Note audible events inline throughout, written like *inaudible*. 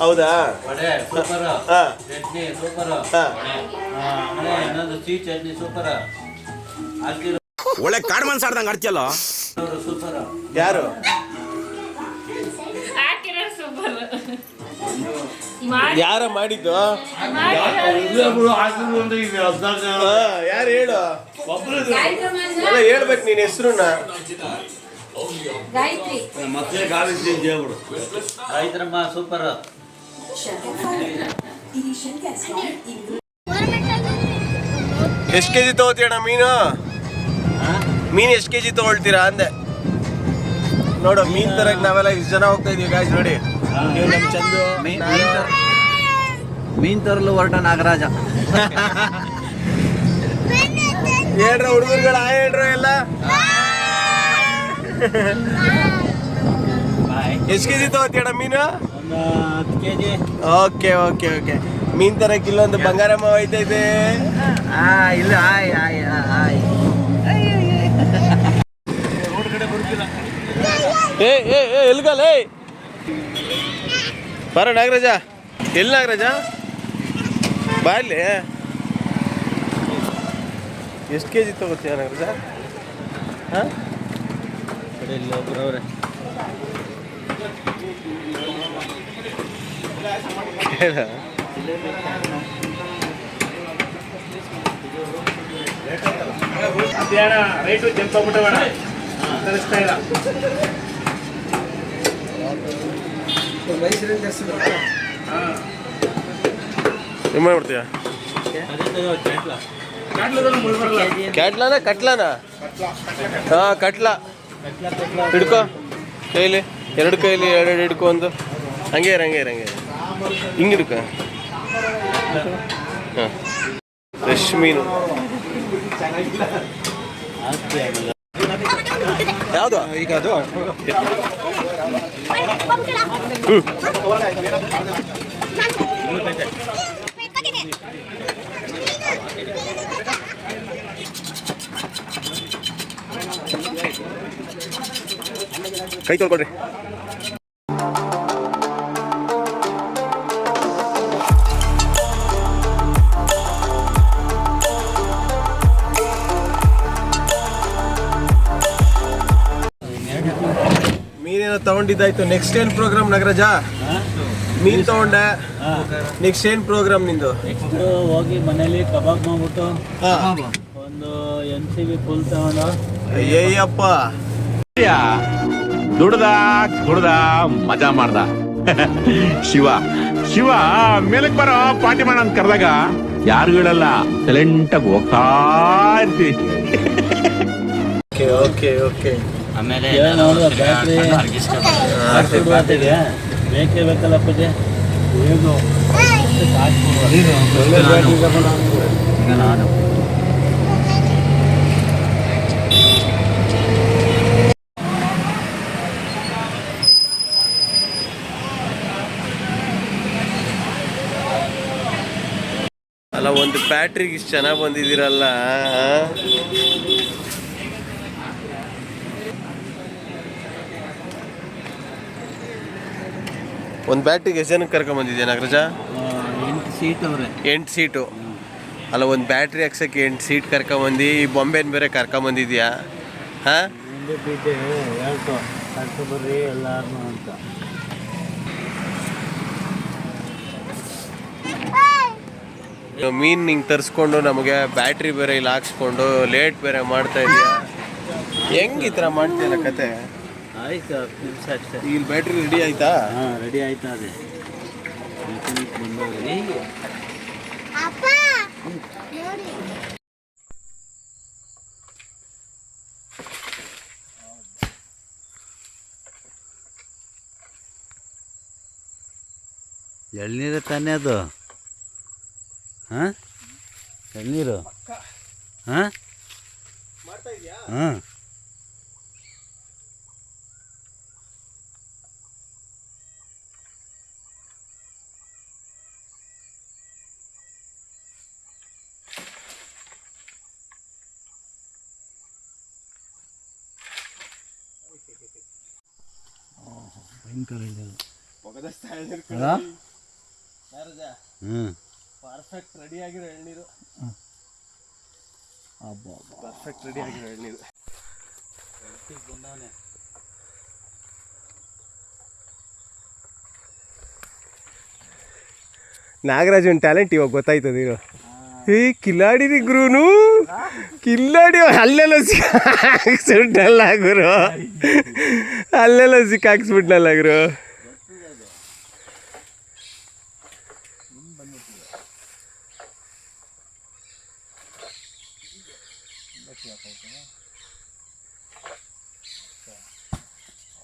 ಹೌದಾ? ವಡೆ ಸೂಪರ್. ಹಾ. ಚಟ್ನಿ ಸೂಪರ್. ಹಾ. ಆಮೇಲೆ ಇನ್ನೊಂದು ಸಿಹಿ ಚಟ್ನಿ ಸೂಪರ್. ಹಾಕಿರೋ ಒಳ್ಳೆ ಕಾಡ್ ಮನ್ಸಾಡ್ದಂಗ್ ಆಡ್ತಿಯಲ್ಲ? ಸೂಪರ್ ಯಾರು? ಯಾರ ಮಾಡಿದ್ದು? ಯಾರು ಹೇಳು? ಅಲ್ಲ ಹೇಳ್ಬೇಕು ನೀನ್ ಹೆಸರುನ್ನ. ಗಾಯತ್ರಿ. ರೈತರಮ್ಮ ಸೂಪರ್ ಎಷ್ಟು ಕೆಜಿ ತಗೋತೀಯಣ್ಣ ಮೀನು? ಮೀನು ಎಷ್ಟು ಕೆಜಿ ತಗೊಳ್ತೀರಾ ಅಂದೆ. ನೋಡು ಮೀನ್ ತರಕ್ ನಾವೆಲ್ಲ ಇಷ್ಟು ಜನ ಹೋಗ್ತಾ ಇದೀವಿ ಗಾಯ್ಸ್ ನೋಡಿ. ನೀವು ನಮ್ಮ ಚಂದು. ಮೀನ್ ತರಲು ಹೊರಟ ನಾಗರಾಜ. ಹೇಳ್ರ ಹುಡುಗರುಗಳ ಹೇಳ್ರ ಎಲ್ಲ. ಎಷ್ಟು ಕೆಜಿ ತಗೋತೀಯಣ ಮೀನು? ಕೆ ಓಕೆ ಓಕೆ ಓಕೆ ಮೀನ್ ತರಕ್ ಇಲ್ಲೊಂದು ಬಂಗಾರಮ್ಮ ಹೋಯ್ತೈತೆ ಇಲ್ಲ ಆಯ್ ಏ ಬರ ನಾಗರಾಜ. ಎಲ್ಲಿ ನಾಗರಾಜ? ಬಾ ಇಲ್ಲಿ. ಎಷ್ಟು ಕೆ ಜಿ ತಗೋತೀಯ ನಾಗರಾಜ? ಹಾಂ? ಇಲ್ಲಿ ಒಬ್ರು ಅವ್ರೆ ಹೇಳ ರೈಟು ಜಂಪ್ ಆಗ್ಬಿಟ್ಟವಣ ಕಲಿಸ್ತಾ ಇಲ್ಲ. ಏನು ಕ್ಯಾಟ್ಲಾನ, ಕಟ್ಲಾನ? ಹಾಂ, ಕಟ್ಲ. ಹಿಡ್ಕೋ. ಕೈಲಿ, ಎರಡು ಕೈಲಿ, ಎರಡು ಹಿಡ್ಕೊ ಒಂದು. ಹಂಗೆ ಹಂಗೆ ಹಂಗೆ. ಹಿಂಗೆ ಹಿಡ್ಕೊ. ಹಾಂ. ಫ್ರೆಶ್ ಮೀನು ಯಾವುದು? ಈಗ ಅದು. ಕೈ ತೊಳ್ಕೊಳ್ರಿ. ಮೀನೇನೋ ತಗೊಂಡಿದ್ದಾಯ್ತು? ನೆಕ್ಸ್ಟ್ ಏನ್ ಪ್ರೋಗ್ರಾಮ್ ನಗರಜ? ಮೀನ್ ತಗೊಂಡೆ. ನೆಕ್ಸ್ಟ್ ಏನ್ ಪ್ರೋಗ್ರಾಮ್ ನಿಂದು? ನೆಕ್ಸ್ಟ್ ಹೋಗಿ ಮನೇಲಿ ಕಬಾಬ್ ಮಾಡ್ಬಿಟ್ಟು ಹಾ. ಒಂದು ಎನ್ ಸಿ ಬಿ ಫುಲ್ ತಗೊಂಡು. ಅಯ್ಯಯ್ಯಪ್ಪ. ದುಡ್ದ ಕುಡ್ದ ಮಜಾ ಮಾಡ್ದ. ಶಿವ ಶಿವ ಮೇಲಕ್ ಬರೋ ಪಾರ್ಟಿ ಮಾಡ ಅಂತ ಕರೆದಾಗ ಯಾರು ಹೇಳಲ್ಲ ಸೈಲೆಂಟ್ ಆಗಿ ಹೋಗ್ತಾ ಇರ್ತೀವಿ ಓಕೆ ಓಕೆ ಓಕೆ ಆಮೇಲೆ ಬ್ಯಾಟ್ರಿ ಬೇಕೇ ಬೇಕಲ್ಲ ಅಪ್ಪಾಜಿ? ಏನು? ಈಗ ನಾನು ಅಲ್ಲ ಒಂದು ಬ್ಯಾಟ್ರಿಗೆ ಇಷ್ಟು ಚೆನ್ನಾಗಿ ಬಂದಿದ್ದೀರಲ್ಲ ಒಂದು ಬ್ಯಾಟಿಗೆ ಎಷ್ಟು ಜನಕ್ಕೆ ಕರ್ಕೊಂಡ್ ನಾಗರಾಜ? ಎಂಟು ಸೀಟ್ ಅವ್ರೆ. ಎಂಟು ಸೀಟು ಅಲ್ಲ ಒಂದು ಬ್ಯಾಟ್ರಿ ಹಾಕ್ಸಕ್ಕೆ ಎಂಟು ಸೀಟ್ ಕರ್ಕೊಂಬಂದು ಈ ಬೊಂಬೆನ ಬೇರೆ ಕರ್ಕೊಂಬಂದಿದ್ಯಾ ಹಾಂ? ಅಂತ. ಮೀನ್ ಹಿಂಗೆ ತರಿಸ್ಕೊಂಡು ನಮಗೆ ಬ್ಯಾಟ್ರಿ ಬೇರೆ ಇಲ್ಲಿ ಹಾಕ್ಸ್ಕೊಂಡು ಲೇಟ್ ಬೇರೆ ಮಾಡ್ತಾ ಇದೀಯಾ? ಹೆಂಗೆ ಈ ಥರ ಮಾಡ್ತೀಯಲ್ಲ ಕತೆ? ಆಯ್ತು ಹತ್ತು ನಿಮಿಷ ಅಷ್ಟೇ ಇಲ್ಲಿ ಬ್ಯಾಟ್ರಿ ರೆಡಿ ಆಯ್ತಾ? ಹಾಂ ರೆಡಿ ಆಯ್ತಾ ಅದೇ. ಎಳ್ನೀರು ತಾನೇ ಅದು? ಹಾಂ? ಎಳ್ನೀರು? ಹಾಂ? ಹಾಂ. ಹ್ಞೂ ಪರ್ಫೆಕ್ಟ್ ರೆಡಿ ಆಗಿರೋ ಎಳ್ನೀರು. ಪರ್ಫೆಕ್ಟ್ ರೆಡಿ ಆಗಿರೋ ಎಳ್ನೀರು. ನಾಗರಾಜನ್ ಟ್ಯಾಲೆಂಟ್ ಇವಾಗ ಗೊತ್ತಾಯ್ತದ ನೀನು ಏ, ಕಿಲಾಡಿರಿ ಗುರುನು? ಕಿಲ್ಲಾಡಿ ಅಲ್ಲೆಲ್ಲ ಸಿಕ್ಕಾಕ್ಸ್ಬಿಟ್ನಲ್ಲ ಗುರು. ಅಲ್ಲೆಲ್ಲ ಸಿಕ್ಕಾಕ್ಸ್ಬಿಟ್ನಲ್ಲ ಗುರು.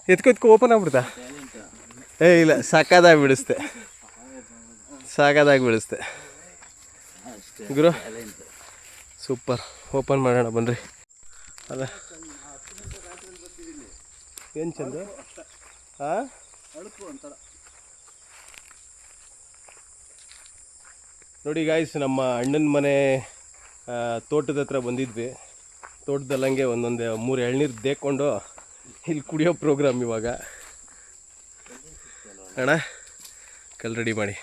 ಎತ್ಕೊ ಎತ್ಕೊ ಓಪನ್ ಆಗ್ಬಿಡ್ತಾ? ಏ, ಇಲ್ಲ, ಸಾಕಾದಾಗಿ ಬಿಡಿಸ್ತೆ ಸಾಕಾದಾಗಿ ಬಿಡಿಸ್ತೆ ಗುರು ಸೂಪರ್ ಓಪನ್ ಮಾಡೋಣ, ಬನ್ರಿ. ಅಲ್ಲ. ಏನು ಚಂದ? ನೋಡಿ ಗಾಯ್ಸ್ ನಮ್ಮ ಅಣ್ಣನ ಮನೆ ತೋಟದ ಹತ್ರ ಬಂದಿದ್ವಿ. ತೋಟದಲ್ಲಂಗೆ ಒಂದೊಂದು, ಮೂರು ಎಳ್ನೀರು ದೇಕೊಂಡು ಇಲ್ಲಿ ಕುಡಿಯೋ ಪ್ರೋಗ್ರಾಮ್ ಇವಾಗ. ಅಣ್ಣ ಕಲ್ ರೆಡಿ ಮಾಡಿ.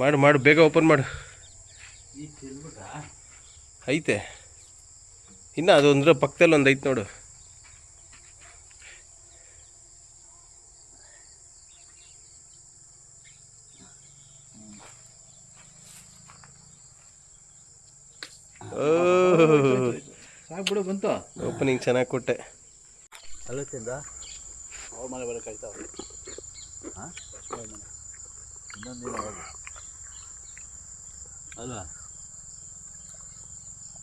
ಮಾಡು ಮಾಡು ಬೇಗ ಓಪನ್ ಮಾಡು ಐತೆ. ಇನ್ನು ಅದೊಂದ್ರ ಪಕ್ಕದಲ್ಲಿ ಒಂದು ಐತೆ ನೋಡು ಓಪನಿಂಗ್ ಚೆನ್ನಾಗಿ ಕೊಟ್ಟೆ. ಅಲ್ಲತ್ತಿಂದ ಅವ್ರ ಮನೆ ಬರೋಕ್ಕಾಯ್ತಾವ ಹಾಂ ಇನ್ನೊಂದು ದಿನ ಹೋಗು ಅಲ್ವಾ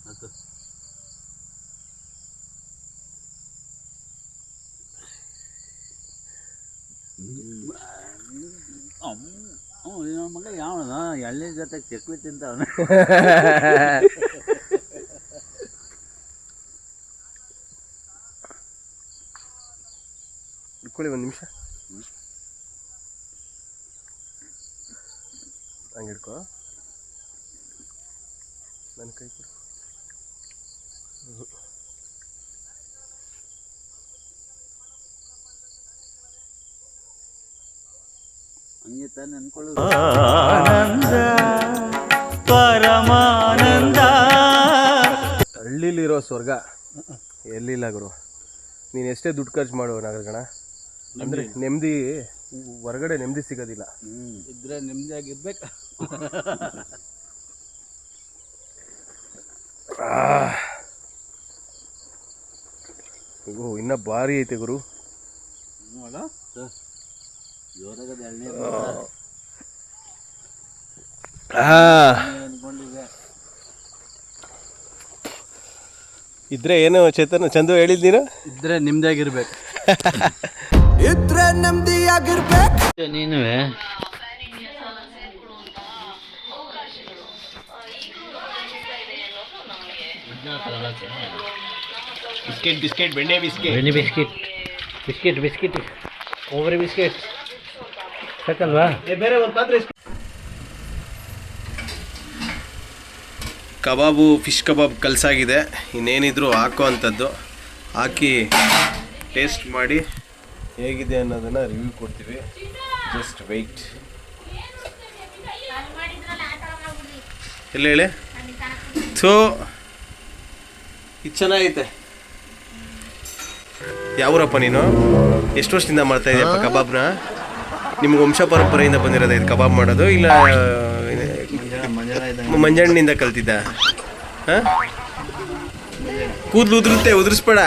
ಮತ್ತು ಮಗ ಯಾವ ಎಳ್ನೀರ್ ಜೊತೆ ಚಕ್ಲಿ ತಿಂತವನ ಇಟ್ಕೊಳ್ಳಿ ಒಂದು ನಿಮಿಷ. ಹಂಗೆ ಹಿಡ್ಕೊ. ನನ್ನ ಕೈ ಕೊಡು. ಹಂಗೆ ತಾನೆ ಅನ್ಕೊಳ್ಳೋದು ಹಳ್ಳಿಲಿರೋ ಸ್ವರ್ಗ ಎಲ್ಲಿಲ್ಲ ಗುರು. ನೀನು ಎಷ್ಟೇ ದುಡ್ಡು ಖರ್ಚು ಮಾಡು ನಾಗರಗಣ ಅಂದರೆ ನೆಮ್ಮದಿ. ಹೊರಗಡೆ ನೆಮ್ಮದಿ ಸಿಗೋದಿಲ್ಲ. ಇದ್ರೆ ನೆಮ್ಮದಿಯಾಗಿರ್ಬೇಕು ಓ ಇನ್ನ ಭಾರಿ ಐತೆ ಗುರು. ಇದ್ರೆ ಏನು ಚೇತನ ಚಂದು ಹೇಳಿದ್ ನೀನು? *laughs* ಇದ್ರೆ ನಿಮ್ದಾಗಿರ್ಬೇಕು ನೀನುವೆ? ಬಿಸ್ಕೆಟ್ ಬಿಸ್ಕೆಟ್ ಬೆಣ್ಣೆ ಬಿಸ್ಕೆಟ್. ಬೆಣ್ಣೆ ಬಿಸ್ಕೆಟ್ ಬಿಸ್ಕೆಟ್ ಬಿಸ್ಕೆಟ್ ಕೊಬ್ಬರಿ ಬಿಸ್ಕೆಟ್. ಸಾಕಲ್ವಾ? ಬೇರೆ ಒಂದು ಪಾತ್ರೆ ಕಬಾಬು ಫಿಶ್ ಕಬಾಬ್ ಕಲಸಾಗಿದೆ. ಇನ್ನೇನಿದ್ರು ಹಾಕೋ ಅಂಥದ್ದು ಹಾಕಿ ಟೇಸ್ಟ್ ಮಾಡಿ. ಹೇಗಿದೆ ಅನ್ನೋದನ್ನು ರಿವ್ಯೂ ಕೊಡ್ತೀವಿ. ಜಸ್ಟ್ ವೆಯ್ಟ್ ಎಲ್ಲ ಹೇಳಿ? ಸೊ ಇದು ಚೆನ್ನಾಗೈತೆ. ಯಾವೂರಪ್ಪ ನೀನು? ಎಷ್ಟು ವರ್ಷದಿಂದ ಮಾಡ್ತಾ ಇದೆಯಪ್ಪ ಕಬಾಬ್ನ? ನಿಮ್ಗೆ ವಂಶ ಪರಂಪರೆಯಿಂದ ಬಂದಿರೋದ ಇದು ಕಬಾಬ್ ಮಾಡೋದು ಇಲ್ಲ ಮಂಜಣ್ಣಿಂದ ಕಲ್ತಿದ್ದ? ಹಾಂ? ಕೂದಲು ಉದುರುತ್ತೆ ಉದುರಿಸ್ಬೇಡ.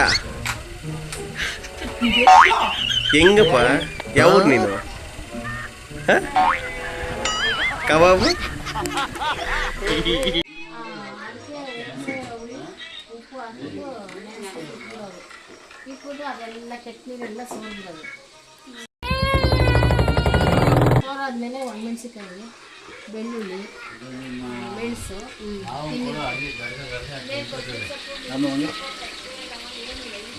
ಹೆಂಗಪ್ಪ? ಯಾವ ನೀನು? ಕಬಾಬು ಆದ್ಮೇಲೆ ಅದೆಲ್ಲ ಚಟ್ನಿನೆಲ್ಲ ಸೋರ್ಬಿಡೋದು ಸೋರಾದ್ಮೇಲೆ ಒಣಮೆಣ್ಸಿಕಾಯಿ ಬೆಳ್ಳುಳ್ಳಿ ಮೆಣಸು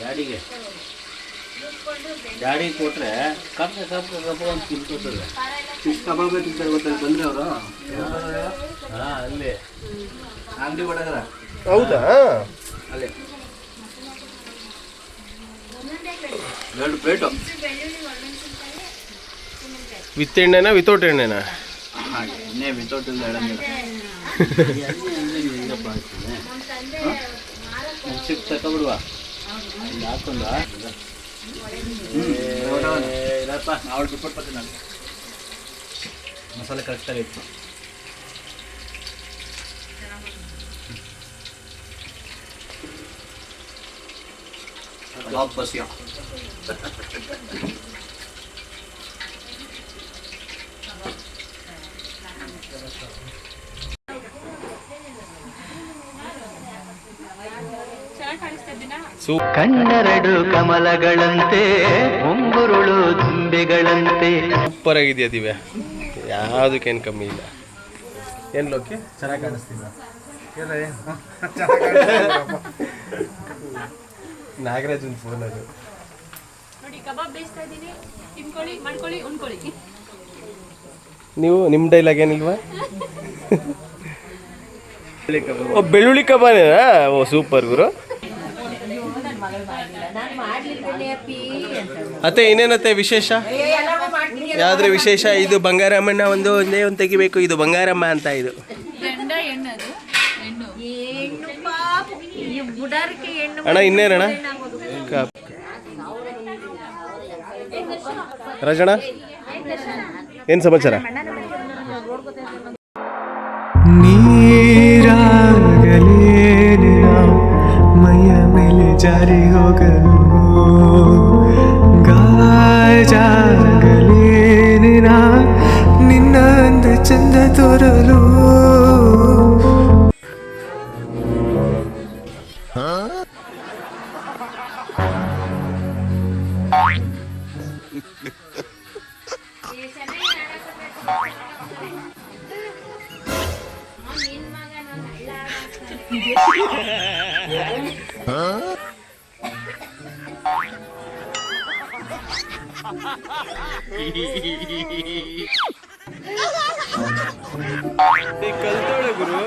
ಗಾಡಿಗೆ. ಗಾಡಿ ಕೊಟ್ರೆ ಕಪ್ಪ ಕಪ್ಪ ಕಪ್ಪ ಅಂತ ತಿನ್ಕೋತದೆ. ಫಿಶ್ ಕಬಾಬ್ ತಿಂತಾರೆ ಗೊತ್ತಾ? ಬಂದ್ರೆ ಅವರು? ಹಾ ಅಲ್ಲಿ. ಅಂಗಡಿ ಒಳಗರ? ಹೌದಾ? ಅಲ್ಲಿ. ಎರಡು ಪ್ಲೇಟು. ವಿತ್ ಎಣ್ಣೆನಾ ವಿತೌಟ್ ಎಣ್ಣೆನಾ? ಹಾಗೆ ಎಣ್ಣೆ ವಿತೌಟ್ ಇಲ್ಲ ಹೇಳಂಗಿಲ್ಲ ಹೆಂಗಪ್ಪ ಆಗ್ತದೆ ಸಿಕ್ ತಗೊಬಿಡುವ ಇಲ್ಲಪ್ಪ ಅವಳು ಬಿಟ್ಬಿಟ್ಟು ಬರ್ತೀನಿ ನಾನು ಮಸಾಲೆ ಕರೆಕ್ಟಾಗಿ ಇತ್ತು ವಾಪಸ್ ಚೆನ್ನಾಗಿ ಕಣ್ಣೆರಡು ಕಮಲಗಳಂತೆ ಮುಂಗುರುಳು ತುಂಬೆಗಳಂತೆ ಸೂಪರ್ ಆಗಿದೆಯಾ ದಿವ್ಯಾ ಯಾವುದಕ್ಕೇನು ಕಮ್ಮಿ ಇಲ್ಲ. ಏನು ಲೋಕೆ? ಚೆನ್ನಾಗಿ ಕಾಣಿಸ್ತಿಲ್ಲ. ನಾಗರಾಜನ್ ಫೋನ್ ಅದು. ನೋಡಿ ಕಬಾಬ್ ಬೇಯಿಸ್ತಾ ಇದ್ದೀನಿ. ತಿನ್ಕೊಳ್ಳಿ ಮಾಡ್ಕೊಳ್ಳಿ ಉಣ್ಕೊಳ್ಳಿ. ನೀವು ನಿಮ್ಮ ಡೈಲಾಗ್ ಏನಿಲ್ವಾ? ಓ ಬೆಳ್ಳುಳ್ಳಿ ಕಬಾನೇನಾ ಓ ಸೂಪರ್ ಗುರು ನಾನು ಮಾಡ್ಲಿಲ್ವೇ ಅಪ್ಪಿ ಅಂತ ಅತ್ತೆ ಇನ್ನೇನತ್ತೆ ವಿಶೇಷ? ಯಾವ್ದ್ರ ವಿಶೇಷ? ಇದು ಬಂಗಾರಮ್ಮನ ಒಂದು ಒಂದೇ ಒಂದು ತೆಗಿಬೇಕು? ಇದು ಬಂಗಾರಮ್ಮ ಅಂತ ಇದು. ಅಣ್ಣ ಇನ್ನೇನಣ್ಣ? ರಜಣ ರಾಜಣ್ಣ? ಏನು ಸಮಾಚಾರ? ನೀರಾಗಲೇ ಮೇಲೆ ಜಾರಿ ಹೋಗಲು ಗಾಜಾಗಲೇನಿನ ನಿನ್ನ ಅಂದ ಚಂದ ತೋರಲು ಕಲ್ತೋಳೆ ಗುರು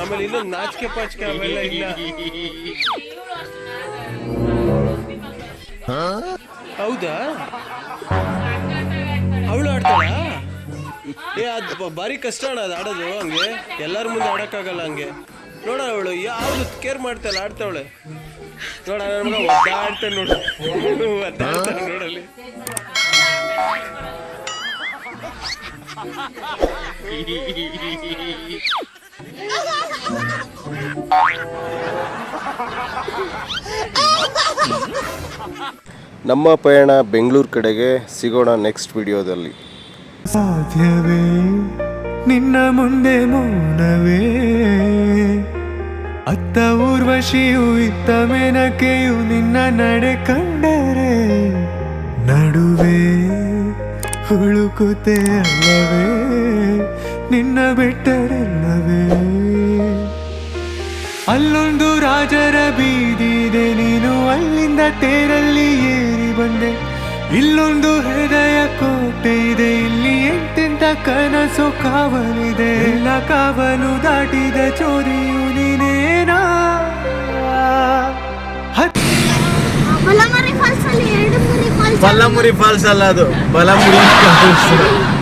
ಆಮೇಲೆ ಇನ್ನೊಂದು ನಾಚಿಕೆ ಪಾಚಿಕೆ ಆಮೇಲೆ ಇಲ್ಲ ಹೌದಾ? ಅವಳು ಆಡ್ತಾಳ? ಏ, ಅದು ಭಾರಿ ಕಷ್ಟ ಅಣ್ಣ ಅದು ಆಡೋದು ಹಂಗೆ. ಎಲ್ಲರ ಮುಂದೆ ಆಡೋಕ್ಕಾಗಲ್ಲ ಹಂಗೆ. ನೋಡ ಅವಳು, ಯಾವ್ದು ಕೇರ್ ಮಾಡ್ತಾಳೆ, ಆಡ್ತಾವಳೆ? ನೋಡ ನನ್ನ ಮಗ ಒದ್ದಾಡ್ತಾನೆ ನೋಡು. ಒದ್ದಾಡ್ತಾನೆ ನೋಡಲ್ಲಿ ನಮ್ಮ ಪಯಣ ಬೆಂಗಳೂರು ಕಡೆಗೆ ಸಿಗೋಣ ನೆಕ್ಸ್ಟ್ ವಿಡಿಯೋದಲ್ಲಿ ಸಾಧ್ಯವೇ ನಿನ್ನ ಮುಂದೆ ಮೌನವೇ. ಅತ್ತ ಊರ್ವಶಿಯು ಇತ್ತ ಮೆನಕೆಯು ನಿನ್ನ ನಡೆ ಕಂಡರೆ. ನಡುವೆ ಹುಳುಕುತೆ ಅಲ್ಲವೇ? ನಿನ್ನ ಬಿಟ್ಟರೆಲ್ಲವೇ? ಅಲ್ಲೊಂದು ರಾಜರ ಬೀದಿದೆ ನೀನು ಅಲ್ಲಿಂದ ತೇರಲ್ಲಿ ಏರಿ ಬಂದೆ. ಇಲ್ಲೊಂದು ಹೃದಯ ಕನಸು ಕಾವಲಿದೆ. ಎಲ್ಲ ಕಾವಲು ದಾಟಿದ ಚೋರಿಯು ನೀನೇನಾ? ಹತ್- ಬಲಮರಿ ಫಾಲ್ಸ್ ಅಲ್ಲಿ ಎರಡು ಮುರಿ ಫಾಲ್ಸ್ ಬಲಮುರಿ ಫಾಲ್ಸ್ ಅಲ್ಲ ಅದು. ಬಲಮುರಿ ಫಾಲ್ಸ್.